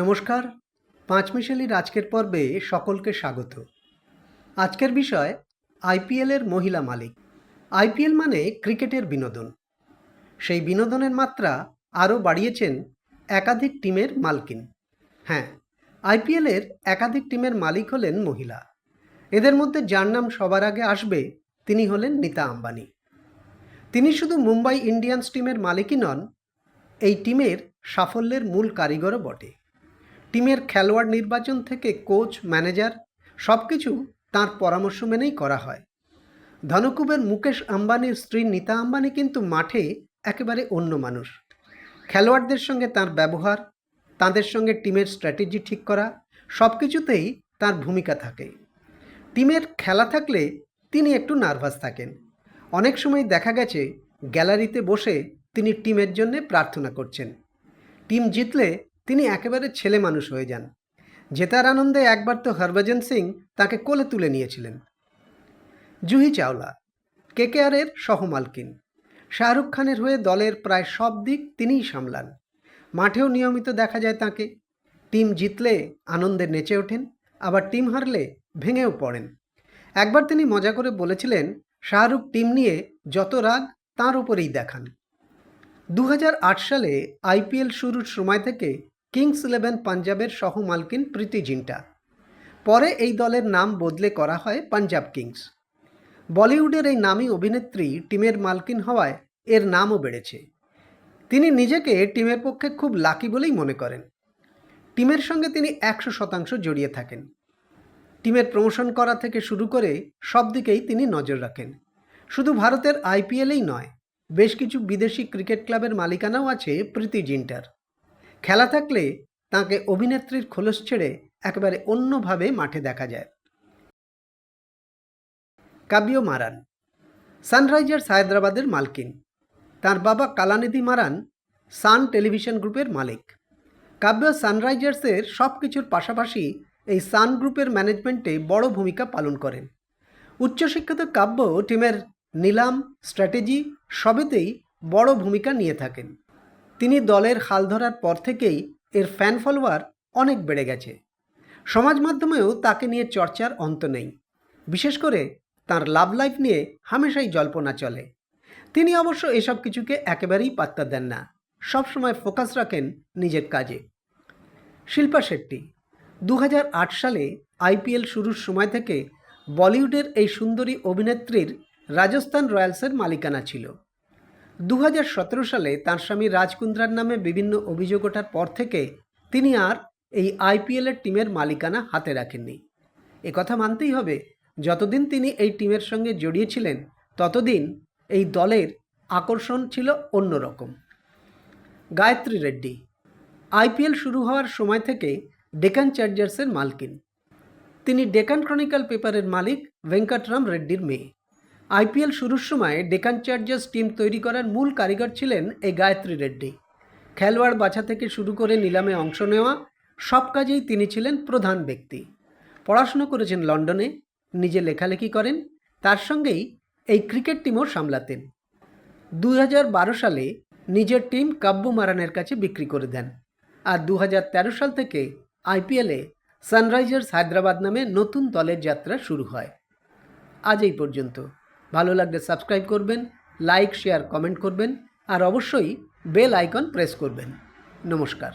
নমস্কার। পাঁচমিশালির আজকের পর্বে সকলকে স্বাগত। আজকের বিষয় আইপিএলের মহিলা মালিক। আইপিএল মানে ক্রিকেটের বিনোদন। সেই বিনোদনের মাত্রা আরও বাড়িয়েছেন একাধিক টিমের মালকিন। হ্যাঁ আইপিএলের একাধিক টিমের মালিক হলেন মহিলা। এদের মধ্যে যার নাম সবার আগে আসবে তিনি হলেন নীতা আম্বানি। তিনি শুধু মুম্বাই ইন্ডিয়ান্স টিমের মালিকই নন, এই টিমের সাফল্যের মূল কারিগরও বটে। টিমের খেলোয়াড় নির্বাচন থেকে কোচ, ম্যানেজার সব কিছু তাঁর পরামর্শ মেনেই করা হয়। ধনকুবের মুকেশ আম্বানির স্ত্রী নীতা আম্বানি কিন্তু মাঠে একেবারে অন্য মানুষ। খেলোয়াড়দের সঙ্গে তার ব্যবহার, তাদের সঙ্গে টিমের স্ট্র্যাটেজি ঠিক করা সব কিছুতেই তার ভূমিকা থাকে। টিমের খেলা থাকলে তিনি একটু নার্ভাস থাকেন। অনেক সময় দেখা গেছে গ্যালারিতে বসে তিনি টিমের জন্য প্রার্থনা করছেন। টিম জিতলে তিনি একেবারে ছেলে মানুষ হয়ে যান। জেতার আনন্দে একবার তো হরভজন সিং তাকে কোলে তুলে নিয়েছিলেন। জুহি চাওলা, কেকেআরের সহমালকিন। শাহরুখ খানের হয়ে দলের প্রায় সব দিক তিনিই সামলান। মাঠেও নিয়মিত দেখা যায় তাকে। টিম জিতলে আনন্দে নেচে ওঠেন, আবার টিম হারলে ভেঙেও পড়েন। একবার তিনি মজা করে বলেছিলেন, শাহরুখ টিম নিয়ে যত রাগ, তাঁর উপরেই দেখান। দু হাজার আট সালে আইপিএল শুরুর সময় থেকে কিংস ইলেভেন পাঞ্জাবের সহ মালকিন প্রীতি জিন্টা। পরে এই দলের নাম বদলে করা হয় পাঞ্জাব কিংস। বলিউডের এই নামী অভিনেত্রী টিমের মালকিন হওয়ায় এর নামও বেড়েছে। তিনি নিজেকে টিমের পক্ষে খুব লাকি বলেই মনে করেন। টিমের সঙ্গে তিনি একশো শতাংশ জড়িয়ে থাকেন। টিমের প্রমোশন করা থেকে শুরু করে সব দিকেই তিনি নজর রাখেন। শুধু ভারতের আইপিএলেই নয়, বেশ কিছু বিদেশি ক্রিকেট ক্লাবের মালিকানাও আছে প্রীতি জিন্টার। খেলা থাকলে তাকে অভিনেত্রীর খোলস ছেড়ে একেবারে অন্যভাবে মাঠে দেখা যায়। কাব্য মারান, সানরাইজার্স হায়দ্রাবাদের মালকিন। তার বাবা কালানিধি মারান, সান টেলিভিশন গ্রুপের মালিক। কাব্য সানরাইজার্সের সব কিছুর পাশাপাশি এই সান গ্রুপের ম্যানেজমেন্টে বড় ভূমিকা পালন করেন। উচ্চশিক্ষিত কাব্য টিমের নিলাম, স্ট্র্যাটেজি সবেতেই বড় ভূমিকা নিয়ে থাকেন। তিনি দলের হাল ধরার পর থেকেই এর ফ্যান ফলোয়ার অনেক বেড়ে গেছে। সমাজ মাধ্যমেও তাকে নিয়ে চর্চার অন্ত নেই। বিশেষ করে তার লাভ লাইফ নিয়ে হামেশাই জল্পনা চলে। তিনি অবশ্য এসব কিছুকে একেবারেই পাত্তা দেন না। সবসময় ফোকাস রাখেন নিজের কাজে। শিল্পা শেট্টি দু হাজার আট সালে আইপিএল শুরুর সময় থেকে বলিউডের এই সুন্দরী অভিনেত্রীর রাজস্থান রয়্যালসের মালিকানা ছিল। দু হাজার সতেরো সালে তার স্বামী রাজকুন্দ্রার নামে বিভিন্ন অভিযোগ ওঠার পর থেকে তিনি আর এই আইপিএলের টিমের মালিকানা হাতে রাখেননি। কথা মানতেই হবে, যতদিন তিনি এই টিমের সঙ্গে জড়িয়েছিলেন, ততদিন এই দলের আকর্ষণ ছিল অন্যরকম। গায়ত্রী রেড্ডি, আইপিএল শুরু হওয়ার সময় থেকে ডেকান চার্জার্সের মালকিন। তিনি ডেকান ক্রনিক্যাল পেপারের মালিক ভেঙ্কটরাম রেড্ডির মেয়ে। আইপিএল শুরুর সময় ডেকান চার্জার্স টিম তৈরি করার মূল কারিগর ছিলেন এই গায়ত্রী রেড্ডি। খেলোয়াড় বাছা থেকে শুরু করে নিলামে অংশ নেওয়া, সব কাজেই তিনি ছিলেন প্রধান ব্যক্তি। পড়াশুনো করেছেন লন্ডনে, নিজে লেখালেখি করেন, তার সঙ্গেই এই ক্রিকেট টিমও সামলাতেন। দু হাজার বারো সালে নিজের টিম কাব্য মারানের কাছে বিক্রি করে দেন আর দু হাজার তেরো সাল থেকে আইপিএলে সানরাইজার্স হায়দ্রাবাদ নামে নতুন দলের যাত্রা শুরু হয়। আজ এই পর্যন্ত। ভালো লাগলে সাবস্ক্রাইব করবেন, লাইক, শেয়ার, কমেন্ট করবেন, আর অবশ্যই বেল আইকন প্রেস করবেন। নমস্কার।